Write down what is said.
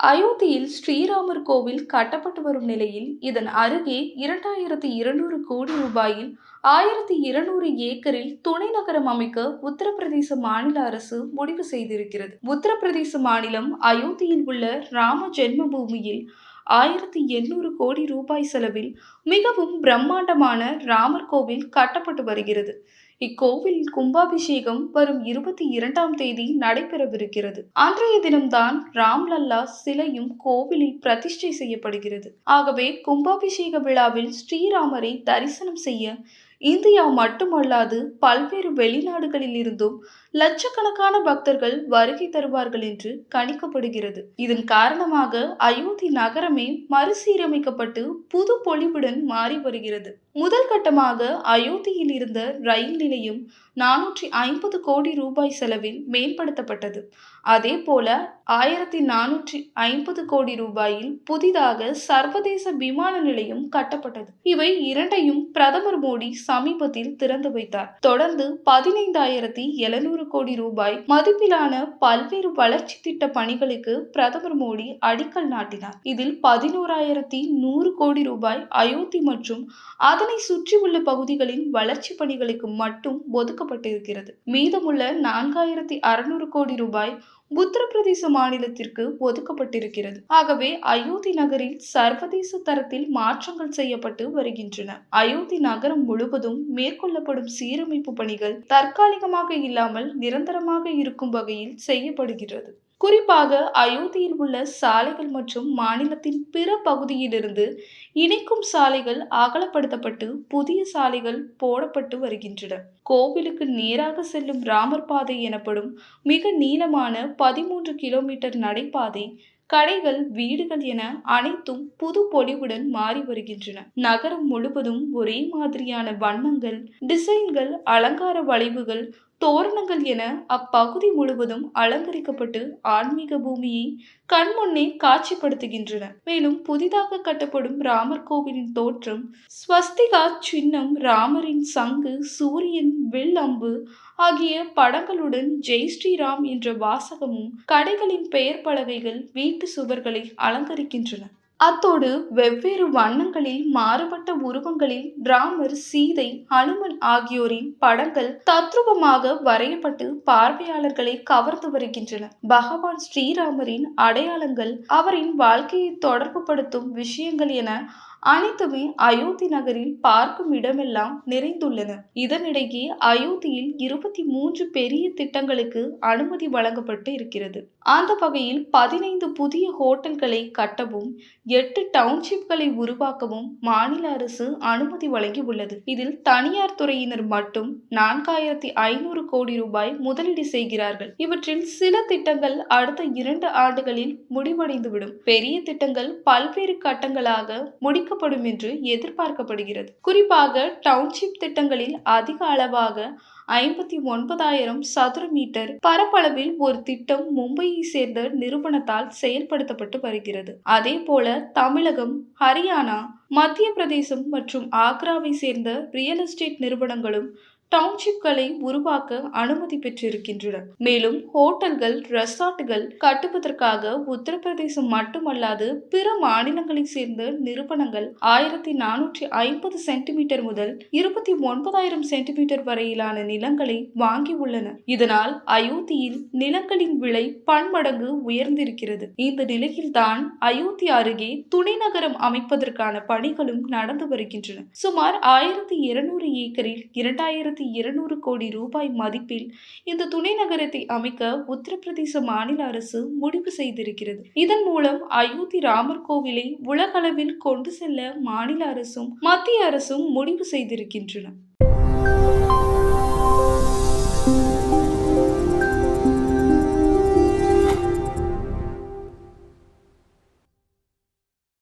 அயோத்தியில் ஸ்ரீராமர் கோவில் கட்டப்பட்டு வரும் நிலையில் இதன் அருகே இரண்டாயிரத்தி இருநூறு கோடி ரூபாயில் ஆயிரத்தி இருநூறு ஏக்கரில் துணை நகரம் அமைக்க உத்தரப்பிரதேச மாநில அரசு முடிவு செய்திருக்கிறது. உத்தரப்பிரதேச மாநிலம் அயோத்தியில் உள்ள ராம ஜென்மபூமியில் ஆயிரத்தி எண்ணூறு கோடி ரூபாய் செலவில் மிகவும் பிரம்மாண்டமான ராமர் கோவில் கட்டப்பட்டு வருகிறது. இக்கோவில் கும்பாபிஷேகம் வரும் இருபத்தி இரண்டாம் தேதி நடைபெறவிருக்கிறது. அன்றைய தினம்தான் ராம்லல்லா சிலையும் கோவிலில் பிரதிஷ்டை செய்யப்படுகிறது. ஆகவே கும்பாபிஷேக விழாவில் ஸ்ரீராமரை தரிசனம் செய்ய இந்தியா மட்டுமல்லாது பல்வேறு வெளிநாடுகளில் இருந்தும் லட்சக்கணக்கான பக்தர்கள் வருகை தருவார்கள் என்று கணிக்கப்படுகிறது. இதன் காரணமாக அயோத்தி நகரமே மறுசீரமைக்கப்பட்டு புது பொலிவுடன் மாறி வருகிறது. முதல் கட்டமாக அயோத்தியில் இருந்த ரயில் நிலையம் நானூற்றி ஐம்பது கோடி ரூபாய் செலவில் மேம்படுத்தப்பட்டது. அதே போல ஆயிரத்தி நானூற்றி ஐம்பது கோடி ரூபாயில் புதிதாக சர்வதேச விமான நிலையம் கட்டப்பட்டது. இவை இரண்டையும் பிரதமர் மோடி சமீபத்தில் திறந்து வைத்தார். தொடர்ந்து பதினைந்தாயிரத்தி எழுநூறு கோடி ரூபாய் மதிப்பிலான பல்வேறு வளர்ச்சி திட்ட பணிகளுக்கு பிரதமர் மோடி அடிக்கல் நாட்டினார். இதில் பதினோராயிரத்தி நூறு கோடி ரூபாய் அயோத்தி மற்றும் அதன் சுற்றியுள்ள பகுதிகளின் வளர்ச்சி பணிகளுக்கு மட்டும் ஒதுக்கப்பட்டிருக்கிறது. மீதமுள்ள நான்காயிரத்தி அறுநூறு கோடி ரூபாய் உத்தரப்பிரதேச மாநிலத்திற்கு ஒதுக்கப்பட்டிருக்கிறது. ஆகவே அயோத்தி நகரில் சர்வதேச தரத்தில் மாற்றங்கள் செய்யப்பட்டு வருகின்றன. அயோத்தி நகரம் முழுவதும் மேற்கொள்ளப்படும் சீரமைப்பு பணிகள் தற்காலிகமாக இல்லாமல் நிரந்தரமாக இருக்கும் வகையில் செய்யப்படுகிறது. குறிப்பாக அயோத்தியில் உள்ள சாலைகள் மற்றும் மாநிலத்தின் பிற பகுதியிலிருந்து இணைக்கும் சாலைகள் அகலப்படுத்தப்பட்டு புதிய சாலைகள் போடப்பட்டு வருகின்றன. கோவிலுக்கு நேராக செல்லும் ராமர் பாதை எனப்படும் மிக நீளமான பதிமூன்று கிலோமீட்டர் நடைபாதை கடைகள் வீடுகள் என அனைத்தும் புது பொலிவுடன் மாறி வருகின்றன. நகரம் முழுவதும் ஒரே மாதிரியான வண்ணங்கள் டிசைன்கள் அலங்கார வளைவுகள் தோரணங்கள் என அப்பகுதி முழுவதும் அலங்கரிக்கப்பட்டு ஆன்மீக பூமியை கண்முன்னே காட்சிப்படுத்துகின்றன. மேலும் புதிதாக கட்டப்படும் ராமர் கோவிலின் தோற்றம் ஸ்வஸ்திகா சின்னம் ராமரின் சங்கு சூரியன் வில் அம்பு ஆகிய படங்களுடன் ஜெய் ஸ்ரீராம் என்ற வாசகமும் கடைகளின் பெயர் பலகைகள் வீட்டு சுவர்களை அலங்கரிக்கின்றன. அத்தோடு வெவ்வேறு வண்ணங்களில் மாறுபட்ட உருவங்களில் ராமர் சீதை ஹனுமன் ஆகியோரின் படங்கள் தத்ரூபமாக வரையப்பட்டு பார்வையாளர்களை கவர்ந்து வருகின்றன. பகவான் ஸ்ரீராமரின் அடையாளங்கள் அவரின் வாழ்க்கையை தொடர்புபடுத்தும் விஷயங்கள் என அனைத்துமே அயோத்தி நகரில் பார்க்கும் இடமெல்லாம் நிறைந்துள்ளன. இதனிடையே அயோத்தியில் இருபத்தி மூன்று பெரிய திட்டங்களுக்கு அனுமதி வழங்கப்பட்டு இருக்கிறது. அந்த வகையில் பதினைந்து புதிய ஹோட்டல்களை கட்டவும் எட்டு டவுன்ஷிப்களை உருவாக்கவும் மாநில அரசு அனுமதி வழங்கியுள்ளது. இதில் தனியார் துறையினர் மட்டும் நான்காயிரத்தி ஐநூறு கோடி ரூபாய் முதலீடு செய்கிறார்கள். இவற்றில் சில திட்டங்கள் அடுத்த இரண்டு ஆண்டுகளில் முடிவடைந்துவிடும். பெரிய திட்டங்கள் பல்வேறு கட்டங்களாக முடி முடிக்கப்படும் என்று எதிர்பார்க்கப்படுகிறது. குறிப்பாக டவுன்ஷிப் திட்டங்களில் அதிக அளவாக ஐம்பத்தி ஒன்பதாயிரம் சதுர மீட்டர் பரப்பளவில் ஒரு திட்டம் மும்பையை சேர்ந்த நிறுவனத்தால் செயல்படுத்தப்பட்டு வருகிறது. அதே போல தமிழகம் ஹரியானா மத்திய பிரதேசம் மற்றும் ஆக்ராவை சேர்ந்த ரியல் எஸ்டேட் நிறுவனங்களும் டவுன்ஷிப்களை உருவாக்க அனுமதி பெற்றிருக்கின்றன மேலும் ஹோட்டல்கள் ரெசார்ட்டுகள் கட்டுவதற்காக உத்தரப்பிரதேசம் மட்டுமல்லாது பிற மாநிலங்களை சேர்ந்த நிறுவனங்கள் ஆயிரத்தி நானூற்றி ஐம்பது சென்டிமீட்டர் முதல் இருபத்தி ஒன்பதாயிரம் சென்டிமீட்டர் வரையிலான நிலங்களை வாங்கி உள்ளன. இதனால் அயோத்தியில் நிலங்களின் விலை பன்மடங்கு உயர்ந்திருக்கிறது. இந்த நிலையில்தான் அயோத்தி அருகே துணை நகரம் அமைப்பதற்கான பணிகளும் நடந்து வருகின்றன. சுமார் ஆயிரத்தி இருநூறு ஏக்கரில் இரண்டாயிரத்தி ஆயிரத்தி இருநூறு கோடி ரூபாய் மதிப்பில் இந்த துணை நகரத்தை அமைக்க உத்தரப்பிரதேச மாநில அரசு முடிவு செய்திருக்கிறது. இதன் மூலம் அயோத்தி ராமர் கோவிலை உலகளவில் கொண்டு செல்ல மாநில அரசும் மத்திய அரசும் முடிவு செய்திருக்கின்றன.